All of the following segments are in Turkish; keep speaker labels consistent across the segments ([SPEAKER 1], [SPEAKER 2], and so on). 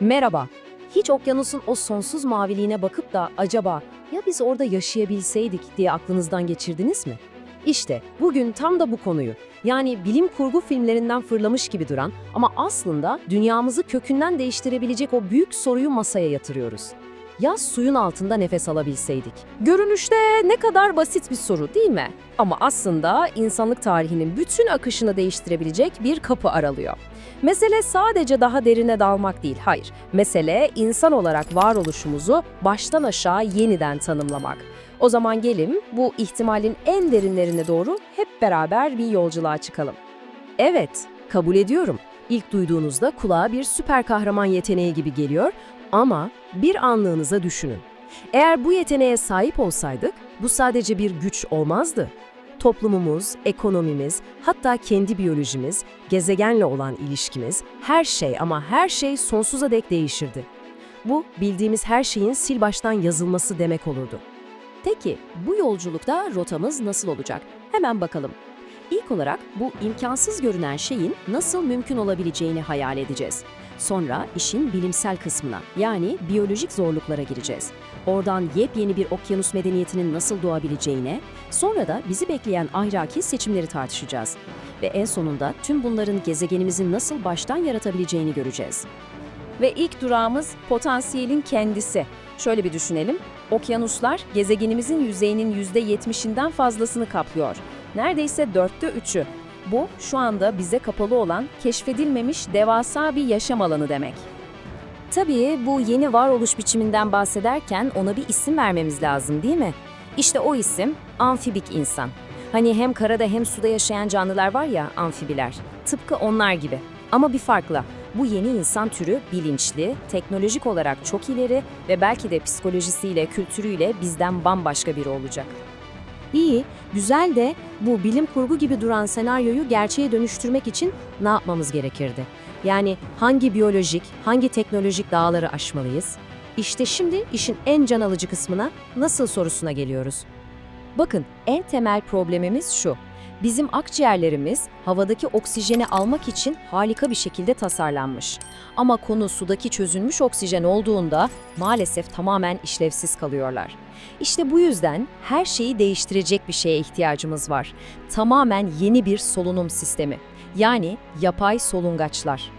[SPEAKER 1] Merhaba. Hiç okyanusun o sonsuz maviliğine bakıp da acaba ya biz orada yaşayabilseydik diye aklınızdan geçirdiniz mi? İşte bugün tam da bu konuyu yani bilim kurgu filmlerinden fırlamış gibi duran ama aslında dünyamızı kökünden değiştirebilecek o büyük soruyu masaya yatırıyoruz. Ya suyun altında nefes alabilseydik? Görünüşte ne kadar basit bir soru değil mi? Ama aslında insanlık tarihinin bütün akışını değiştirebilecek bir kapı aralıyor. Mesele sadece daha derine dalmak değil, hayır. Mesele insan olarak varoluşumuzu baştan aşağı yeniden tanımlamak. O zaman gelin bu ihtimalin en derinlerine doğru hep beraber bir yolculuğa çıkalım. Evet, kabul ediyorum. İlk duyduğunuzda kulağa bir süper kahraman yeteneği gibi geliyor ama bir anlığınıza düşünün. Eğer bu yeteneğe sahip olsaydık bu sadece bir güç olmazdı. Toplumumuz, ekonomimiz, hatta kendi biyolojimiz, gezegenle olan ilişkimiz, her şey ama her şey sonsuza dek değişirdi. Bu bildiğimiz her şeyin sil baştan yazılması demek olurdu. Peki bu yolculukta rotamız nasıl olacak? Hemen bakalım. İlk olarak bu imkansız görünen şeyin nasıl mümkün olabileceğini hayal edeceğiz. Sonra işin bilimsel kısmına yani biyolojik zorluklara gireceğiz. Oradan yepyeni bir okyanus medeniyetinin nasıl doğabileceğine, sonra da bizi bekleyen ahlaki seçimleri tartışacağız. Ve en sonunda tüm bunların gezegenimizi nasıl baştan yaratabileceğini göreceğiz. Ve ilk durağımız potansiyelin kendisi. Şöyle bir düşünelim. Okyanuslar gezegenimizin yüzeyinin %70'inden fazlasını kaplıyor. Neredeyse dörtte üçü. Bu şu anda bize kapalı olan, keşfedilmemiş devasa bir yaşam alanı demek. Tabii bu yeni varoluş biçiminden bahsederken ona bir isim vermemiz lazım değil mi? İşte o isim amfibik insan. Hani hem karada hem suda yaşayan canlılar var ya amfibiler. Tıpkı onlar gibi. Ama bir farkla. Bu yeni insan türü bilinçli, teknolojik olarak çok ileri ve belki de psikolojisiyle, kültürüyle bizden bambaşka biri olacak. İyi, güzel de bu bilim kurgu gibi duran senaryoyu gerçeğe dönüştürmek için ne yapmamız gerekirdi? Yani hangi biyolojik, hangi teknolojik dağları aşmalıyız? İşte şimdi işin en can alıcı kısmına nasıl sorusuna geliyoruz. Bakın en temel problemimiz şu. Bizim akciğerlerimiz havadaki oksijeni almak için harika bir şekilde tasarlanmış. Ama konu sudaki çözülmüş oksijen olduğunda maalesef tamamen işlevsiz kalıyorlar. İşte bu yüzden her şeyi değiştirecek bir şeye ihtiyacımız var. Tamamen yeni bir solunum sistemi. Yani yapay solungaçlar.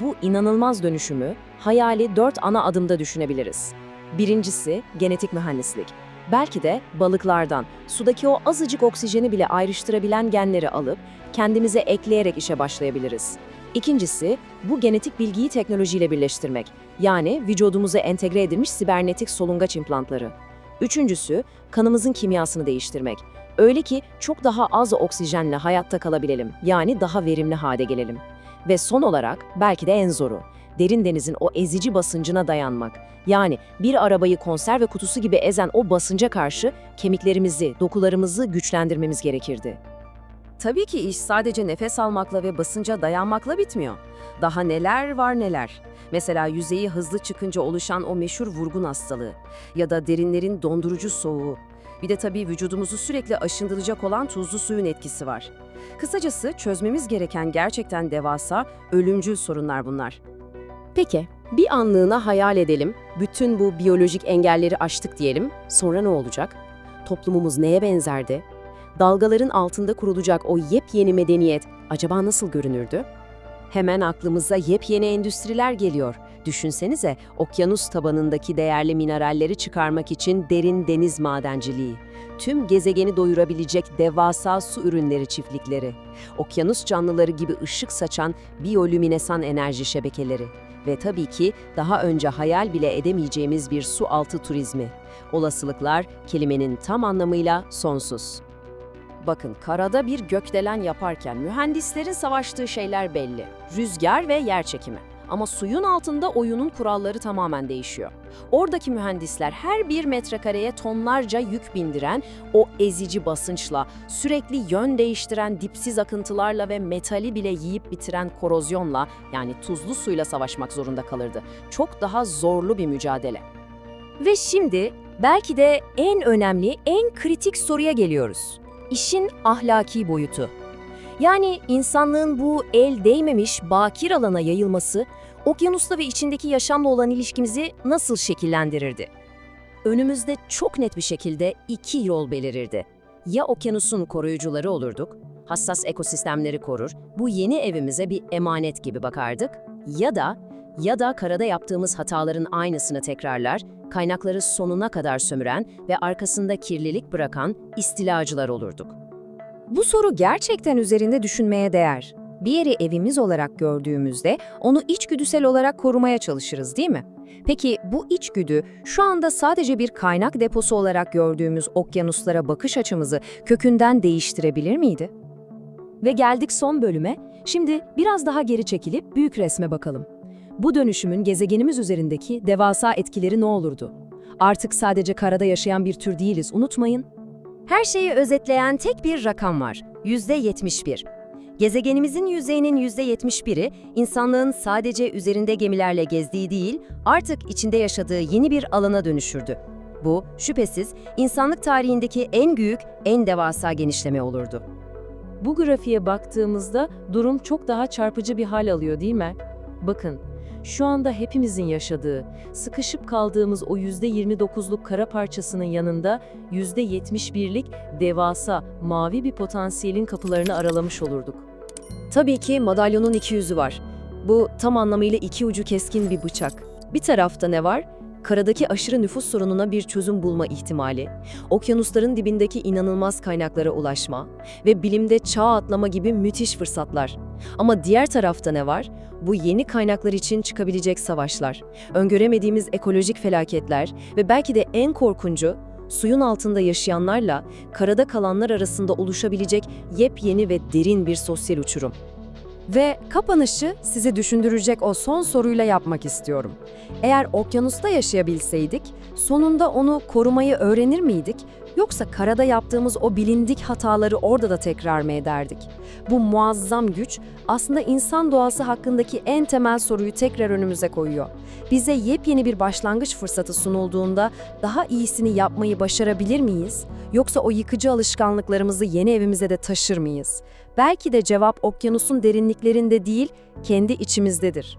[SPEAKER 1] Bu inanılmaz dönüşümü hayali dört ana adımda düşünebiliriz. Birincisi genetik mühendislik. Belki de balıklardan sudaki o azıcık oksijeni bile ayrıştırabilen genleri alıp kendimize ekleyerek işe başlayabiliriz. İkincisi bu genetik bilgiyi teknolojiyle birleştirmek. Yani vücudumuza entegre edilmiş sibernetik solungaç implantları. Üçüncüsü kanımızın kimyasını değiştirmek. Öyle ki çok daha az oksijenle hayatta kalabilelim. Yani daha verimli hale gelelim. Ve son olarak belki de en zoru. Derin denizin o ezici basıncına dayanmak. Yani bir arabayı konserve kutusu gibi ezen o basınca karşı kemiklerimizi, dokularımızı güçlendirmemiz gerekirdi. Tabii ki iş sadece nefes almakla ve basınca dayanmakla bitmiyor. Daha neler var neler. Mesela yüzeyi hızlı çıkınca oluşan o meşhur vurgun hastalığı ya da derinlerin dondurucu soğuğu. Bir de tabii vücudumuzu sürekli aşındıracak olan tuzlu suyun etkisi var. Kısacası çözmemiz gereken gerçekten devasa, ölümcül sorunlar bunlar. Peki, bir anlığına hayal edelim. Bütün bu biyolojik engelleri aştık diyelim. Sonra ne olacak? Toplumumuz neye benzerdi? Dalgaların altında kurulacak o yepyeni medeniyet acaba nasıl görünürdü? Hemen aklımıza yepyeni endüstriler geliyor. Düşünsenize okyanus tabanındaki değerli mineralleri çıkarmak için derin deniz madenciliği. Tüm gezegeni doyurabilecek devasa su ürünleri çiftlikleri. Okyanus canlıları gibi ışık saçan biyolüminesan enerji şebekeleri. Ve tabii ki daha önce hayal bile edemeyeceğimiz bir su altı turizmi. Olasılıklar kelimenin tam anlamıyla sonsuz. Bakın karada bir gökdelen yaparken mühendislerin savaştığı şeyler belli. Rüzgar ve yer çekimi. Ama suyun altında oyunun kuralları tamamen değişiyor. Oradaki mühendisler her bir metrekareye tonlarca yük bindiren o ezici basınçla, sürekli yön değiştiren dipsiz akıntılarla ve metali bile yiyip bitiren korozyonla yani tuzlu suyla savaşmak zorunda kalırdı. Çok daha zorlu bir mücadele. Ve şimdi belki de en önemli, en kritik soruya geliyoruz. İşin ahlaki boyutu. Yani insanlığın bu el değmemiş bakir alana yayılması okyanusla ve içindeki yaşamla olan ilişkimizi nasıl şekillendirirdi? Önümüzde çok net bir şekilde iki yol belirirdi. Ya okyanusun koruyucuları olurduk, hassas ekosistemleri korur, bu yeni evimize bir emanet gibi bakardık. Ya da, ya da karada yaptığımız hataların aynısını tekrarlar, kaynakları sonuna kadar sömüren ve arkasında kirlilik bırakan istilacılar olurduk.
[SPEAKER 2] Bu soru gerçekten üzerinde düşünmeye değer. Bir yeri evimiz olarak gördüğümüzde onu içgüdüsel olarak korumaya çalışırız değil mi? Peki bu içgüdü şu anda sadece bir kaynak deposu olarak gördüğümüz okyanuslara bakış açımızı kökünden değiştirebilir miydi?
[SPEAKER 1] Ve geldik son bölüme. Şimdi biraz daha geri çekilip büyük resme bakalım. Bu dönüşümün gezegenimiz üzerindeki devasa etkileri ne olurdu? Artık sadece karada yaşayan bir tür değiliz, unutmayın. Her şeyi özetleyen tek bir rakam var. %71. Gezegenimizin yüzeyinin %71'i insanlığın sadece üzerinde gemilerle gezdiği değil, artık içinde yaşadığı yeni bir alana dönüşürdü. Bu, şüphesiz insanlık tarihindeki en büyük, en devasa genişleme olurdu. Bu grafiğe baktığımızda durum çok daha çarpıcı bir hal alıyor değil mi? Bakın, şu anda hepimizin yaşadığı, sıkışıp kaldığımız o %29'luk kara parçasının yanında %71'lik devasa, mavi bir potansiyelin kapılarını aralamış olurduk. Tabii ki madalyonun iki yüzü var. Bu tam anlamıyla iki ucu keskin bir bıçak. Bir tarafta ne var? Karadaki aşırı nüfus sorununa bir çözüm bulma ihtimali, okyanusların dibindeki inanılmaz kaynaklara ulaşma ve bilimde çağ atlama gibi müthiş fırsatlar. Ama diğer tarafta ne var? Bu yeni kaynaklar için çıkabilecek savaşlar, öngöremediğimiz ekolojik felaketler ve belki de en korkuncu, suyun altında yaşayanlarla karada kalanlar arasında oluşabilecek yepyeni ve derin bir sosyal uçurum.
[SPEAKER 2] Ve kapanışı sizi düşündürecek o son soruyla yapmak istiyorum. Eğer okyanusta yaşayabilseydik, sonunda onu korumayı öğrenir miydik? Yoksa karada yaptığımız o bilindik hataları orada da tekrar mı ederdik? Bu muazzam güç aslında insan doğası hakkındaki en temel soruyu tekrar önümüze koyuyor. Bize yepyeni bir başlangıç fırsatı sunulduğunda daha iyisini yapmayı başarabilir miyiz? Yoksa o yıkıcı alışkanlıklarımızı yeni evimize de taşır mıyız? Belki de cevap okyanusun derinliklerinde değil, kendi içimizdedir.